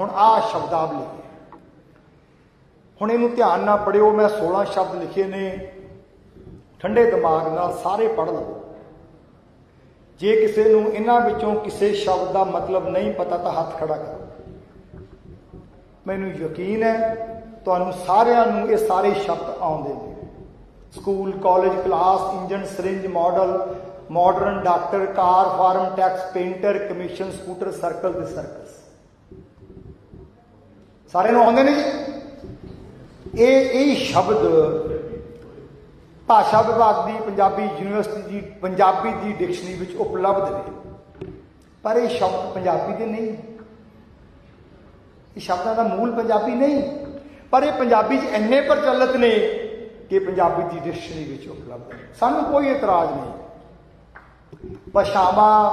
ਹੁਣ ਆਹ ਸ਼ਬਦਾਵਲੀ ਹੈ ਹੁਣ ਇਹਨੂੰ ਧਿਆਨ ਨਾਲ ਪੜਿਓ, ਮੈਂ 16 ਸ਼ਬਦ ਲਿਖੇ ਨੇ। ਠੰਡੇ ਦਿਮਾਗ ਨਾਲ ਸਾਰੇ ਪੜ੍ਹ ਲਓ ਜੇ ਕਿਸੇ ਨੂੰ ਇਹਨਾਂ ਵਿੱਚੋਂ ਕਿਸੇ ਸ਼ਬਦ ਦਾ ਮਤਲਬ ਨਹੀਂ ਪਤਾ ਤਾਂ ਹੱਥ ਖੜਾ ਕਰੋ। ਮੈਨੂੰ ਯਕੀਨ ਹੈ, ਤੁਹਾਨੂੰ ਸਾਰਿਆਂ ਨੂੰ ਇਹ ਸਾਰੇ ਸ਼ਬਦ ਆਉਂਦੇ ਨੇ। School, college, class engine syringe, model modern doctor, car, form, tax, painter, commission, scooter circle ਦੇ ਸਰਕਲ ਸਾਰਿਆਂ ਨੂੰ ਆਉਂਦੇ ਨੇ ਜੀ? ਇਹ ਇਹ ਸ਼ਬਦ ਭਾਸ਼ਾ ਵਿਭਾਗ ਦੀ ਪੰਜਾਬੀ ਯੂਨੀਵਰਸਿਟੀ ਦੀ ਪੰਜਾਬੀ ਦੀ ਡਿਕਸ਼ਨਰੀ ਵਿੱਚ ਉਪਲਬਧ ਨੇ। ਪਰ ਇਹ ਸ਼ਬਦ ਪੰਜਾਬੀ ਦੇ ਨਹੀਂ। ਇਹ ਸ਼ਬਦਾਂ ਦਾ ਮੂਲ ਪੰਜਾਬੀ ਨਹੀਂ। ਪਰ ਇਹ ਪੰਜਾਬੀ 'ਚ ਇੰਨੇ ਪ੍ਰਚਲਿਤ ਨੇ ਕਿ ਪੰਜਾਬੀ ਦੀ ਡਿਕਸ਼ਨਰੀ ਵਿੱਚ ਉਪਲਬਧ ਨੇ। ਸਾਨੂੰ ਕੋਈ ਇਤਰਾਜ਼ ਨਹੀਂ। ਭਾਸ਼ਾਵਾਂ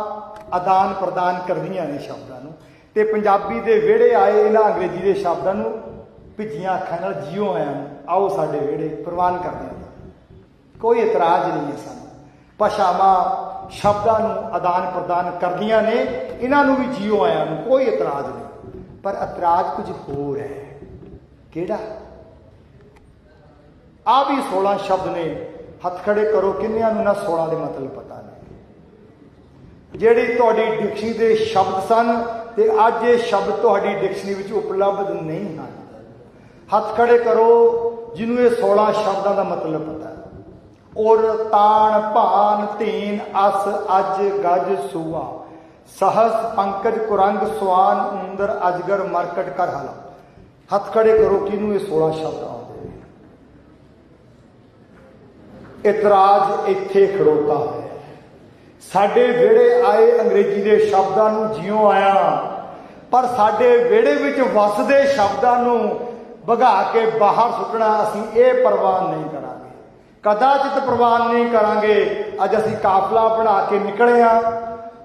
ਆਦਾਨ ਪ੍ਰਦਾਨ ਕਰਦੀਆਂ ਨੇ ਸ਼ਬਦਾਂ ਨੂੰ। ਤੇ ਪੰਜਾਬੀ ਦੇ ਵਿਹੜੇ ਆਏ ਇਹਨਾਂ ਅੰਗਰੇਜ਼ੀ ਦੇ ਸ਼ਬਦਾਂ ਨੂੰ, ਭਿੱਜੀਆਂ ਅੱਖਾਂ ਨਾਲ ਜਿਉ ਆਇਆਂ ਨੂੰ, ਆਓ ਸਾਡੇ ਵਿਹੜੇ ਪ੍ਰਵਾਨ ਕਰਦੇ ਹਾਂ। ਕੋਈ ਇਤਰਾਜ਼ ਨਹੀਂ ਹੈ ਸਾਨੂੰ। ਭਾਸ਼ਾਵਾਂ ਸ਼ਬਦਾਂ ਨੂੰ ਆਦਾਨ ਪ੍ਰਦਾਨ ਕਰਦੀਆਂ ਨੇ, ਇਹਨਾਂ ਨੂੰ ਵੀ ਜਿਉ ਆਇਆਂ ਨੂੰ, ਕੋਈ ਇਤਰਾਜ਼ ਨਹੀਂ। ਪਰ ਇਤਰਾਜ਼ ਕੁਝ ਹੋਰ ਹੈ। ਕਿਹੜਾ? ਆ ਵੀ 16 ਸ਼ਬਦ ਨੇ। ਹੱਥ ਖੜੇ ਕਰੋ, ਕਿੰਨਿਆਂ ਨੂੰ ਨਾ 16 ਦੇ ਮਤਲਬ ਪਤਾ ਨਹੀਂ ਜਿਹੜੀ ਤੁਹਾਡੀ ਡਿਕਸ਼ਨਰੀ ਦੇ ਸ਼ਬਦ ਸਨ ਤੇ ਅੱਜ ਇਹ ਸ਼ਬਦ ਤੁਹਾਡੀ ਡਿਕਸ਼ਨਰੀ ਵਿੱਚ ਉਪਲਬਧ ਨਹੀਂ ਹਨ। ਹੱਥ ਖੜੇ ਕਰੋ, ਜਿਹਨੂੰ ਇਹ 16 ਸ਼ਬਦਾਂ ਦਾ ਮਤਲਬ ਪਤਾ ਹੈ। ਔਰ ਤਾਣ ਭਾਨ ਧੀਨ ਅਸ ਅੱਜ ਗਜ ਸੂਆ। ਸਹਸ ਪੰਕਜ ਕੁਰੰਗ ਸਵਾਨ ਉਂਦਰ ਅਜਗਰ ਮਰਕਟ ਕਰ ਹਲਾ। ਹੱਥ ਖੜੇ ਕਰੋ, ਕਿਹਨੂੰ ਇਹ 16 ਸ਼ਬਦ ਆਉਂਦੇ ਨੇ? ਇਤਰਾਜ਼ ਇੱਥੇ ਖੜੋਤਾ ਹੈ। ਸਾਡੇ ਵਿਹੜੇ ਆਏ ਅੰਗਰੇਜ਼ੀ ਦੇ ਸ਼ਬਦਾਂ ਨੂੰ ਜਿਉਂ ਆਇਆ, ਪਰ ਸਾਡੇ ਵਿਹੜੇ ਵਿੱਚ ਵਸਦੇ ਸ਼ਬਦਾਂ ਨੂੰ ਭਗਾ ਕੇ ਬਾਹਰ ਸੁੱਟਣਾ ਅਸੀਂ ਇਹ ਪ੍ਰਵਾਨ ਨਹੀਂ ਕਰਾਂਗੇ। ਕਦਾਚਿਤ ਪ੍ਰਵਾਨ ਨਹੀਂ ਕਰਾਂਗੇ, ਅੱਜ ਅਸੀਂ ਕਾਫਲਾ ਬਣਾ ਕੇ ਨਿਕਲੇ ਆ।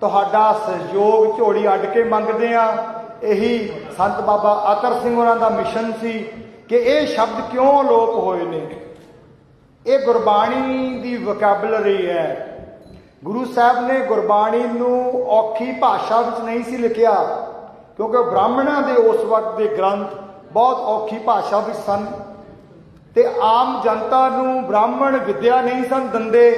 ਤੁਹਾਡਾ ਸਹਿਯੋਗ ਝੋੜੀ ਅੱਡ ਕੇ ਮੰਗਦੇ ਆ। ਇਹੀ ਸੰਤ ਬਾਬਾ ਆਤਰ ਸਿੰਘ ਹੋਰਾਂ ਦਾ ਮਿਸ਼ਨ ਸੀ ਕਿ ਇਹ ਸ਼ਬਦ ਕਿਉਂ ਲੋਪ ਹੋਏ ਨੇ? ਇਹ ਗੁਰਬਾਣੀ ਦੀ ਵੋਕੈਬਲਰੀ ਹੈ। ਗੁਰੂ ਸਾਹਿਬ ਨੇ ਗੁਰਬਾਣੀ ਨੂੰ ਔਖੀ ਭਾਸ਼ਾ ਵਿੱਚ ਨਹੀਂ ਸੀ ਲਿਖਿਆ, ਕਿਉਂਕਿ ਬ੍ਰਾਹਮਣਾਂ ਦੇ ਉਸ ਵਕਤ ਦੇ ਗ੍ਰੰਥ ਬਹੁਤ ਔਖੀ ਭਾਸ਼ਾ ਵਿੱਚ ਸਨ ਤੇ ਆਮ ਜਨਤਾ ਨੂੰ ਬ੍ਰਾਹਮਣ ਵਿਦਿਆ ਨਹੀਂ ਸਨ ਦਿੰਦੇ।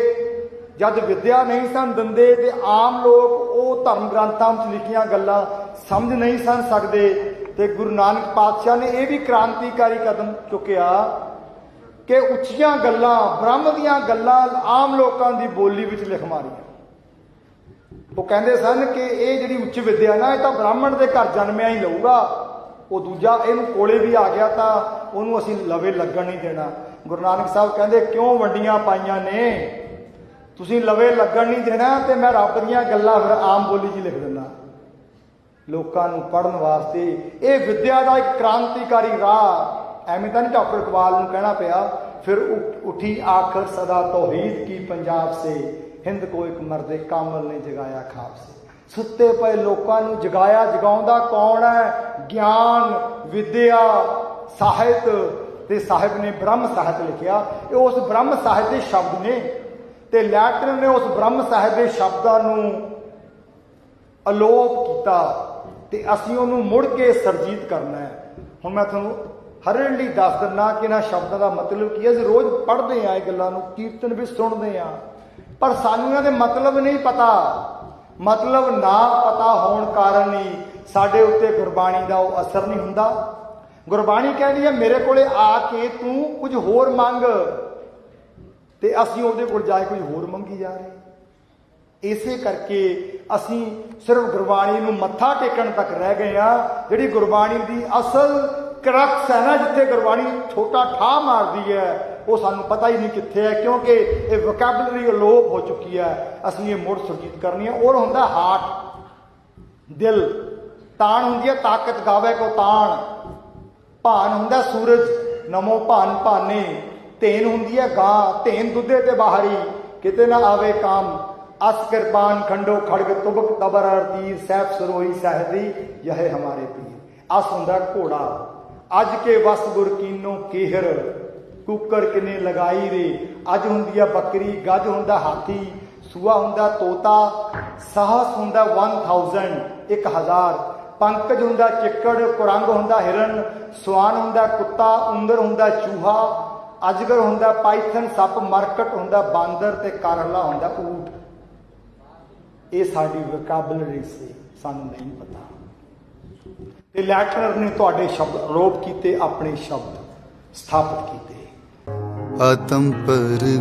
ਜਦ ਵਿਦਿਆ ਨਹੀਂ ਸਨ ਦਿੰਦੇ ਤੇ ਆਮ ਲੋਕ ਉਹ ਧਰਮ ਗ੍ਰੰਥਾਂ ਵਿੱਚ ਲਿਖੀਆਂ ਗੱਲਾਂ ਸਮਝ ਨਹੀਂ ਸਨ ਸਕਦੇ ਤੇ ਗੁਰੂ ਨਾਨਕ ਪਾਤਸ਼ਾਹ ਨੇ ਇਹ ਵੀ ਕ੍ਰਾਂਤੀਕਾਰੀ ਕਦਮ ਚੁੱਕਿਆ ਕਿ ਉੱਚੀਆਂ ਗੱਲਾਂ, ਬ੍ਰਹਮ ਦੀਆਂ ਗੱਲਾਂ ਆਮ ਲੋਕਾਂ ਦੀ ਬੋਲੀ ਵਿੱਚ ਲਿਖ ਮਾਰੀਆਂ। ਉਹ ਕਹਿੰਦੇ ਸਨ ਕਿ ਇਹ ਜਿਹੜੀ ਉੱਚ ਵਿੱਦਿਆ ਨਾ, ਇਹ ਤਾਂ ਬ੍ਰਾਹਮਣ ਦੇ ਘਰ ਜਨਮਿਆ ਹੀ ਲਊਗਾ। ਉਹ ਦੂਜਾ, ਇਹਨੂੰ ਕੋਲੇ ਵੀ ਆ ਗਿਆ ਤਾਂ ਉਹਨੂੰ ਅਸੀਂ ਲਵੇ ਲੱਗਣ ਨਹੀਂ ਦੇਣਾ। ਗੁਰੂ ਨਾਨਕ ਸਾਹਿਬ ਕਹਿੰਦੇ, ਕਿਉਂ ਵੰਡੀਆਂ ਪਾਈਆਂ ਨੇ? ਤੁਸੀਂ ਲਵੇ ਲੱਗਣ ਨਹੀਂ ਦੇਣਾ ਤੇ ਮੈਂ ਰੱਬ ਦੀਆਂ ਗੱਲਾਂ ਫਿਰ ਆਮ ਬੋਲੀ 'ਚ ਲਿਖ ਦਿੰਦਾ। ਲੋਕਾਂ ਨੂੰ ਪੜਨ ਵਾਸਤੇ ਇਹ ਵਿੱਦਿਆ ਦਾ ਇੱਕ ਕ੍ਰਾਂਤੀਕਾਰੀ ਰਾਹ ਐਵੇਂ ਤਾਂ ਨਹੀਂ ਡਾਕਟਰ ਇਕਬਾਲ ਨੂੰ ਕਹਿਣਾ ਪਿਆ, ਫਿਰ ਉਠੀ ਆਖਰ ਸਦਾ ਤੌਹੀਦ ਕੀ ਪੰਜਾਬ ਸੇ, ਹਿੰਦ ਕੋ ਇੱਕ ਮਰਦੇ ਕਾਮਲ ਨੇ ਜਗਾਇਆ ਖਾਬ ਸੇ। ਸੁੱਤੇ ਪਏ ਲੋਕਾਂ ਨੂੰ ਜਗਾਇਆ, ਜਗਾਉਂਦਾ ਕੌਣ ਹੈ? ਗਿਆਨ, ਵਿਦਿਆ, ਸਾਹਿਤ। ਤੇ ਸਾਹਿਬ ਨੇ ਬ੍ਰਹਮ ਸਾਹਿਤ ਲਿਖਿਆ। ਇਹ ਉਸ ਬ੍ਰਹਮ ਸਾਹਿਤ ਦੇ ਸ਼ਬਦ ਨੇ। ਤੇ ਲੈਟਰ ਨੇ ਉਸ ਬ੍ਰਹਮ ਸਾਹਿਤ ਦੇ ਸ਼ਬਦਾਂ ਨੂੰ ਅਲੋਪ ਕੀਤਾ। ਤੇ ਅਸੀਂ ਉਹਨੂੰ ਮੁੜ ਕੇ ਸਰਜੀਤ ਕਰਨਾ ਹੈ। ਹੁਣ ਮੈਂ ਤੁਹਾਨੂੰ ਹਰ ਲਈ ਦੱਸ ਦਿੰਨਾ ਕਿ ਇਹਨਾਂ ਸ਼ਬਦਾਂ ਦਾ ਮਤਲਬ ਕੀ ਹੈ? ਅਸੀਂ ਰੋਜ਼ ਪੜ੍ਹਦੇ ਆ ਇਹ ਗੱਲਾਂ ਨੂੰ, ਕੀਰਤਨ ਵੀ ਸੁਣਦੇ ਆ ਪਰ ਸਾਨੂੰ ਇਹਨਾਂ ਦੇ ਮਤਲਬ ਨਹੀਂ ਪਤਾ। ਮਤਲਬ ਨਾ ਪਤਾ ਹੋਣ ਕਾਰਨ ਹੀ ਸਾਡੇ ਉੱਤੇ ਗੁਰਬਾਣੀ ਦਾ ਉਹ ਅਸਰ ਨਹੀਂ ਹੁੰਦਾ। ਗੁਰਬਾਣੀ ਕਹਿੰਦੀ ਹੈ, ਮੇਰੇ ਕੋਲੇ ਆ ਕੇ ਤੂੰ ਕੁਝ ਹੋਰ ਮੰਗ। ਤੇ ਅਸੀਂ ਉਹਦੇ ਕੋਲ ਜਾ ਕੇ ਕੁਝ ਹੋਰ ਮੰਗੀ ਜਾ ਰਹੇ ਇਸੇ ਕਰਕੇ ਅਸੀਂ ਸਿਰਫ ਗੁਰਬਾਣੀ ਨੂੰ ਮੱਥਾ ਟੇਕਣ ਤੱਕ ਰਹਿ ਗਏ ਆ ਜਿਹੜੀ ਗੁਰਬਾਣੀ ਦੀ ਅਸਲ ਕਰਕਸ ਹੈ ਨਾ ਜਿੱਥੇ ਗੁਰਬਾਣੀ ਛੋਟਾ ਠਾਹ ਮਾਰਦੀ ਹੈ, ਉਹ ਸਾਨੂੰ ਪਤਾ ਹੀ ਨਹੀਂ ਕਿੱਥੇ ਹੈ, ਕਿਉਂਕਿ ਇਹ ਵੋਕੈਬਲਰੀ ਅਲੋਪ ਹੋ ਚੁੱਕੀ ਹੈ। ਅਸੀਂ ਇਹ ਮੁੜ ਸੁਰਜੀਤ ਕਰਨੀ ਹੈ। ਔਰ ਹੁੰਦਾ ਹਾਰਟ, ਦਿਲ। ਤਾਣ ਹੁੰਦੀ ਹੈ, ਤਾਕਤ ਗਾਵੇ ਕੋ ਤਾਣ। ਭਾਨ ਹੁੰਦਾ ਸੂਰਜ, ਨਮੋ ਭਾਨ ਭਾਨੇ। ਧੇਨ ਹੁੰਦੀ ਹੈ ਗਾਂ, ਧੇਨ ਦੁੱਧੇ ਤੇ ਬਾਹਰੀ। ਕਿਤੇ ਨਾ ਆਵੇ ਕਾਮ, ਅਸ ਕਿਰਪਾਨ ਖੰਡੋ ਖੜਗ ਤੁਬਕ ਤਬਰ ਅਰ ਤੀਰ ਸੈਫ ਸਰੋਈ ਸਹਿਦੀ ਯਹ ਹਮਾਰੇ ਪੀਰ। ਅਸ ਹੁੰਦਾ ਘੋੜਾ। ਅੱਜ ਕੇ ਵਸ ਗੁਰ ਕੀਨੋ ਕੀਹਰ? ਕੁੱਕਰ ਕਿਨੇ ਲਗਾਈ ਰੇ ਅੱਜ ਹੁੰਦੀ ਆ ਬੱਕਰੀ, ਗੱਜ ਹੁੰਦਾ ਹਾਥੀ, ਸੂਆ ਹੁੰਦਾ ਤੋਤਾ, ਸਾਹਸ ਹੁੰਦਾ 1000 1000 ਪੰਕਜ ਹੁੰਦਾ ਚਿੱਕੜ, ਕੁਰੰਗ ਹੁੰਦਾ ਹਿਰਨ, ਸਵਾਨ ਹੁੰਦਾ ਕੁੱਤਾ, ਉੰਦਰ ਹੁੰਦਾ ਚੂਹਾ, ਅਜਗਰ ਹੁੰਦਾ ਪਾਈਥਨ, ਸੱਪ, ਮਰਕਟ ਹੁੰਦਾ ਬਾਂਦਰ ਤੇ ਕਰਲਾ ਹੁੰਦਾ ਊਠ ਇਹ ਸਾਡੀ ਵੋਕੈਬਲਰੀ ਸੀ, ਸਾਨੂੰ ਨਹੀਂ ਪਤਾ। ਤੇ ਲੈਟਨਰ ਨੇ ਤੁਹਾਡੇ ਸ਼ਬਦ ਆਰੋਪ ਕੀਤੇ ਆਪਣੇ ਸ਼ਬਦ ਸਥਾਪਿਤ ਕੀਤੇ। ਆਤਮ ਪਰਗਾਸ